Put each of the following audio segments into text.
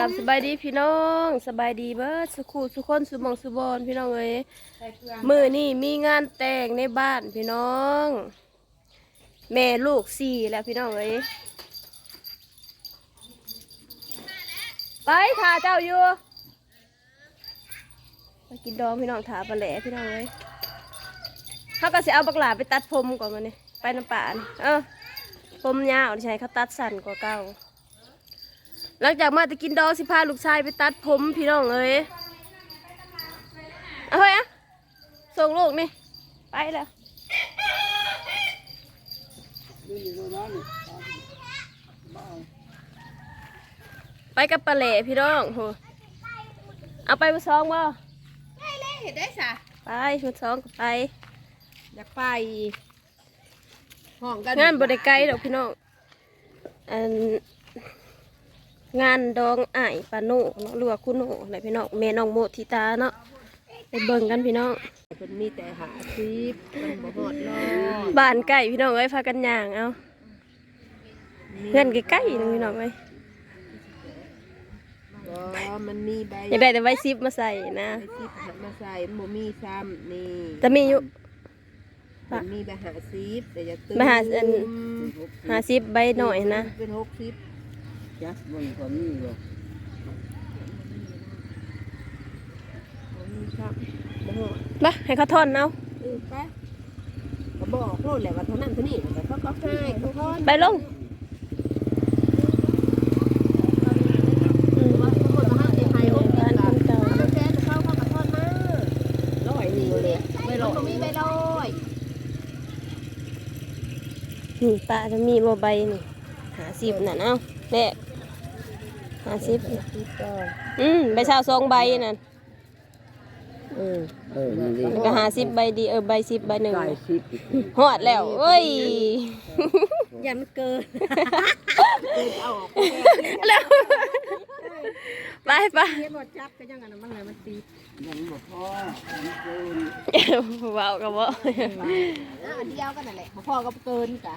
กับสบายดีพี่น้องสบายดีเบิดสุขุสุคนสุหมองสุบอนพี่น้องเอ้ยมือนี่มีงานแต่งในบ้านพี่น้อง แม่ลูกสี่แล้วพี่น้องเอ้ยไปถ่าเจ้าอยู่ไปกินดองพี่น้องถาปลาแหล่พี่น้องเอ้ยเขาก็จะเอาบักหลาไปตัดผมก่อนมาเนี่ยไปน้ำป่านี่เออผมยาวใช่เขาตัดสั้นกว่าเก่า หลังจากมาจะกินดองสิพาลูกชายไปตัดผมพี่น้องเอ้ยเอาไปอะส่งลูกนี่ ไปแล้วไปกับปลาเหล่พี่น้องโหเอาไปมาซองบ่ได้เลยเห็นได้สะไปมาซองก็ไป อยากไปห้องกันงานบริไกลดอกพี่น้องอัน งานดองอ้ายปาโนเนาะหรือว่าคุณโนไหนพี่น้องแม่น้องโมทิตาเนาะไปเบิ่งกันพี่น้องมันมีแต่หาซิปมันบ่หอดรอดบ้านใกล้พี่น้องเอ้ยพากันย่างเอาเพื่อนใกล้ๆนึงพี่น้องเอ้ยก็มันมีใบอยากได้แต่ไว้ซิปมาใส่นะใบซิปหันมาใส่มันบ่มีซ้ำนี่แต่มีอยู่ มันมีใบหาซิปแต่อยากตื้ใบหาอัน หาซิปใบหน่อยนะ เป็นหกซิป จักมันก็มีอยู่บ่มีซ้ำบ่หอดไปให้เขาทอนเอาเออไปก็บอกโลดแหละว่าเท่านั้นเท่านี้แต่เขาก็ให้ทุกคนไปลงว่าทุกคนมาห้ามเสียหายหกสิบบ้านบาคทนเก่าเอาแสนเข้าเข้ากระทอนมาร้อยหนึ่งเลยไม่ร้อยมีใบร้อยนี่ป้าจะมีบ่ใบนี่หาซิปนั่นเอาแลก หาซิปซิปก็อืมใบชาวสองใบนั่นเออเออมันดีแล้วก็หาซิปใบดีเออใบซิปใบหนึ่งได้สิบหอดแล้วเอ้ยยันเกินเกินเอาออกแล้วไปไปเทียบรถจับก็ยังอันนั้นมันเลยมันตียังบ่พอมันเกินว้าวกับว่าอันเดียวกันนั่นแหละพ่อก็เกินจ้ะ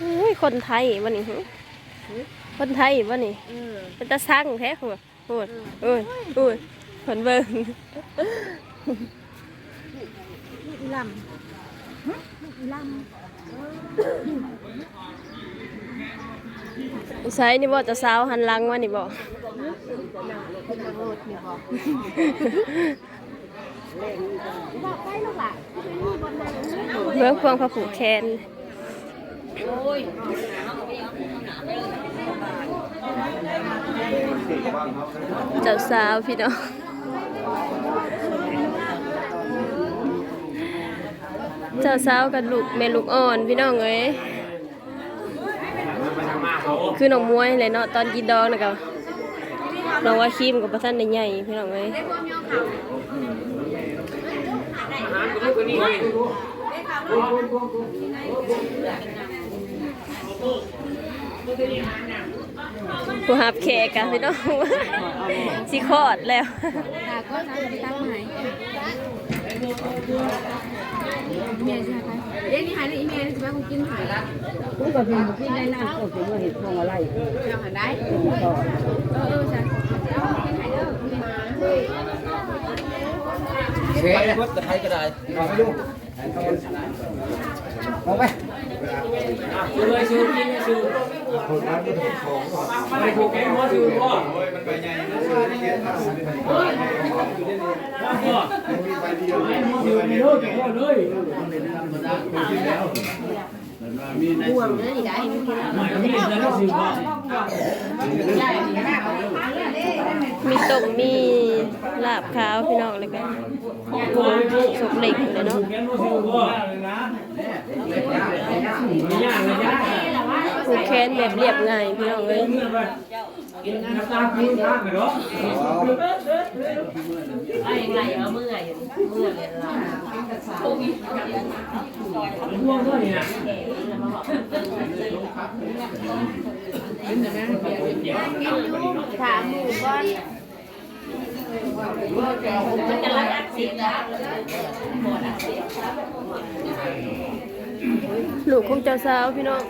อุ้ยคนไทยวันนี้หึคนไทยวันนี้เออเป็นตาสั่งแท้หัวโอ้ยโอ้ยโอ้ยคนเบิ่งอีลำอีลใช้นี่บ่จะสาวหันหลังมานี่บ่ำขึ้นรถนี่บอกบอกไปลูกล่ะมีบนนั้นเบิ่งพวงพระผูกแขนเจ้าสาวพี่น้องเจ้าสาวกับลูกแม่ลูกอ่อนพี่น้องเอ้ยคือหนองมวยเลยเนาะตอนกินดองนะกับ น้องว่าคีมกับประท่านในใหญ่พี่น้องเอ้ยผู้หับแขกกันพี่น้องสิคลอดแล้วค่ะก็จะไปตั้งใหม่เมียใช่ไหมเดี๋ยวนี้หายในอีเมลใช่ไหมคงกินหายแล้วมันก็เป็นที่ได้น้ำก็เป็นว่าเห็ดทองอะไรเอาหาได้ต่อเออเออใช่ เอากินหายเด้อกินหายเสียไปพุทธไทยก็ได้เอาไปดูเอาไปเลยชูกินชูไปผูกแขนหัวชูพ่อพ่อไม่มีชูมีโลกพ่อเลยห่วงนะนี่ได้ไม่มีแต่ละชูพ่อมีต้มมีลาบขาวพี่น้องเลยกัน ตัวเลยผูกสุกเหล็กเลยเนาะแขนหัวชูพ่อไม่ยากเลยเนาะผูกแขนแบบเรียบง่ายพี่น้องเลย กินน้ำตาลคืนข้างไปเนาะไอ้ไงเอาเมื่อยเมื่อยเลยล่ะห่วงด้วยนะเนแต่ยถามหมู่ก่อนมันจะรักอักเสียนะ ลูกของเจ้าสาวพี่น้อง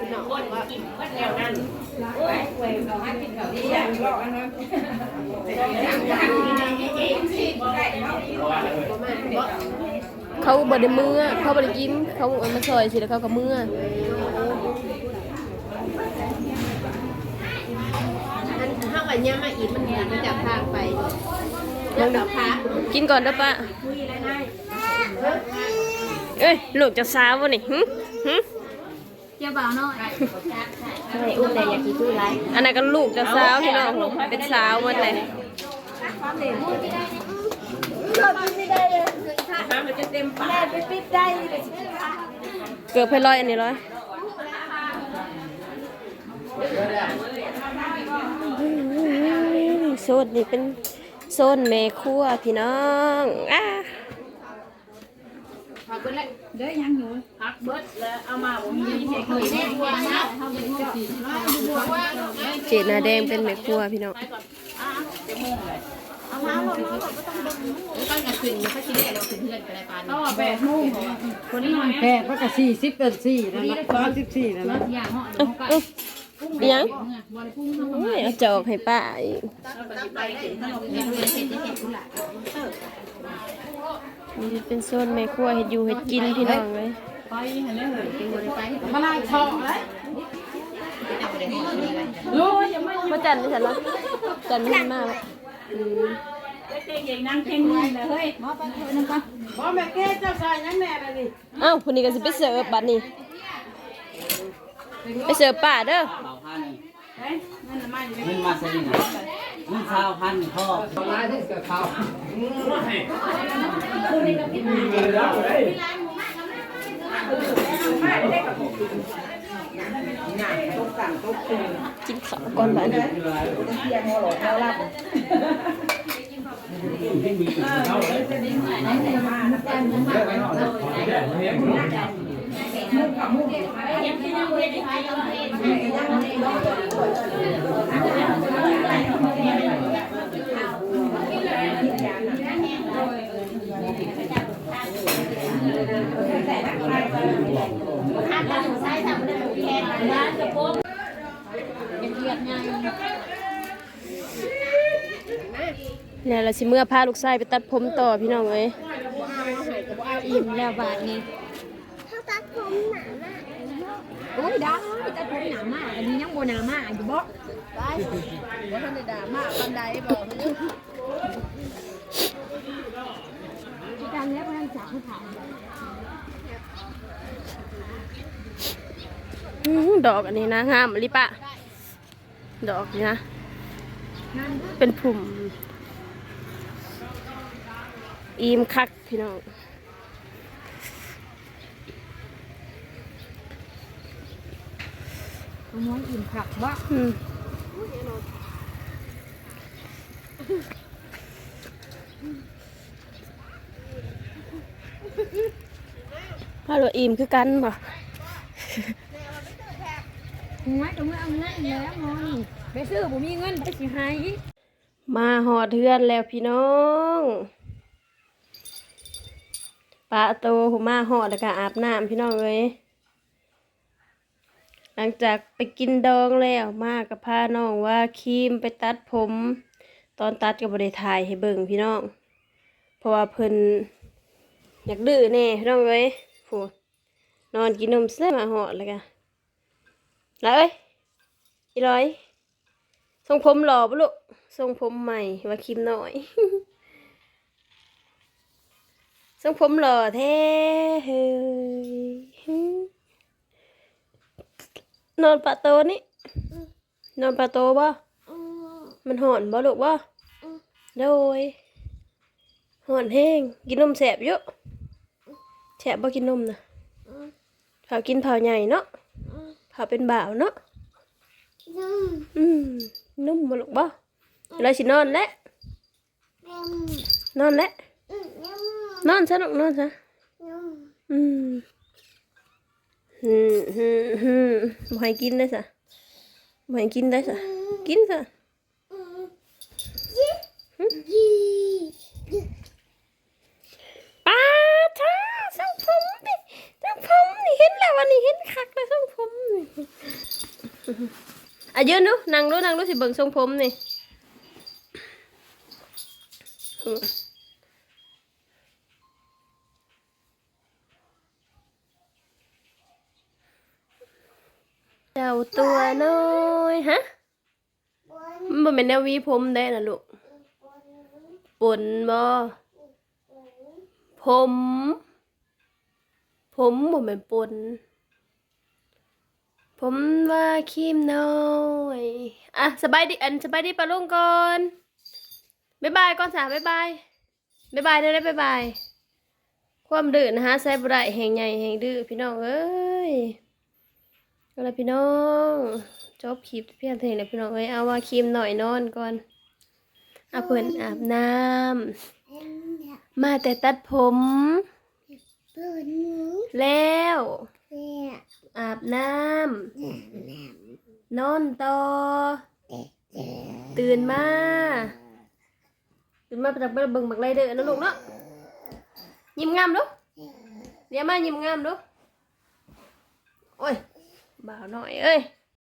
เขาบ่ได้มือเขาบ่ได้กินเขาเอามาซอยสิแล้วเขาก็มืออันถ้าวันนี้มาอีกมันเห็นมันจะพาไปแล้วก็พากินก่อนเด้อป้า เอ้ยลูกจะสาวบ่นี่หึหึเจ้าบ่าวน้อยไม่อุ้มแต่อยากกินตู้ไรอันนั้นก็ลูกจะสาวพี่น้องเป็นสาวหมดเลยเกือบไปร้อยอันนี้ร้อยโซนนี่เป็นโซนแม่ครัวพี่น้องอะ เบิดแล้วเด้อยังอยู่พักเบิดแล้วเอามาผมมีเด็กเลยแน่ว่านะเป็นจดนาแดงเป็นแม่ครัวพี่น้องเอามาหมดมาหมดก็ต้องเบิ่งแล้วก็จะขึ้นมันก็คิดได้เราขึ้นเพื่อนไปไรปานนี้แปดโมงคนนี้แปดก็กะสี่สิบเป็นสี่นั่นละสามสิบสี่นั่นละเหาะ เอ้าเอ้าอิหยังโอ้ยเอาจอกให้ป้าอีกนี่เป็นโซนแม่ครัวเฮ็ดอยู่เฮ็ดกินพี่น้องเลยมาล่างทองเลยมาจันไม่ใช่เหรอจันไม่ได้มากอืมบ่แม่แก้เจ้าชายยังแน่เลยนี่เอ้าคนนี้ก็สิไปเสิร์ฟบัดนี้ไปเสิร์ฟป้าเด้อ เบาพันเงินมาใส่หนึ่งเงินชาวพันพ่อร้ายที่เสือขาวมีเงินแล้วเลยกินข้าวก่อนบั ดนี้ที่มีถึงเท่าเลยเราสิเมื่อพาลูกชายไปตัดผมต่อพี่น้องเอ้ยอิ่มแล้วบาทนี้ โอ้ยดาแต่ผมหนามากอันนี้ยังโบหนามากอยู่บ่ว่าท่านได้ดามากปันใดบอกที่การแล้วมันจากผู้ถายอื้อหือดอกอันนี้นะงามลิปะ ดอกนี่นะ เป็นผุ่ม อีมคักพี่น้อง ม้วนอิ่มผักบ่อืมฮัลโหลอีมคือกันบ่หัวตรงนี้เอาเงินแล้วมอนไปซื้อผมมีเงินไปสิให้มาหอดเทือนแล้วพี่น้องปลาโตผมมาหอดแล้วก็อาบน้ำพี่น้องเลย หลังจากไปกินดองแล้วมากับพาน้องว่าครีมไปตัดผม ตอนตัดก็บริถ่ายให้เบิ่งพี่น้อง เพราะว่าเพิ่นอยากดื้อแน่พี่น้องเลยโหนอนกินนมเส้มาหอดแล้วกันแล้วเอ้ยอีร้อยทรงผมหล่อปะลูกทรงผมใหม่ว่าคิมหน่อยทรงผมหล่อแท้เฮ้ย นอนปะโตนี่นอนปะโตบ่มันหอนบ่ลูกบ่โดยหอนแห้งกินนมแสบเยอะแสบบ่กินนมนะเผากินเผาใหญ่เนาะเผาเป็นบ่าวเนาะอืมนุ่มมาลูกบ่เราสินอนแล้วนอนแล้วนอนซะลูกนอนซะอืม ฮึฮึฮึบ่ให้กินได้ซะไม่ให้กินได้ซะกินซะป้าท้าสังผมดิสังผมนี่เห็นแล้ววันนี้เห็นคักแล้วสังผมนี่อะยืนดูนั่งดูนั่งดูสิเบิ่งทรงผมนี่ เจ้าตัวน้อยฮะมันบ่เป็นแนววีผมได้นะลูกปนบ่ผม ผมบ่แม่นปนผมว่าคีมน้อยอะสบายดีอันสบายดีปะลุงก่อนบ๊ายบายก่อนสาบ๊ายบายบ๊ายบายเด้อได้บ๊ายบาย ความดื้อนะฮะใส่บ่ได้แห่งใหญ่แห่งดื้อพี่น้องเอ้ย เอาละพี่น้องจบคลิปเพียงเท่านี้แหละพี่น้องเอ้ยเอาว่าครีมหน่อยนอนก่อนเอาเพิ่นอาบน้ำมาแต่ตัดผม แล้วอาบน้ำนอนต่อตื่นมาตื่นมาไปจากไปเบิ่งบักไรเด้อนะลูกเนาะยิ้มงามดูเดี๋ยวมายิ้มงามดูโอ้ย Bảo nội ơi.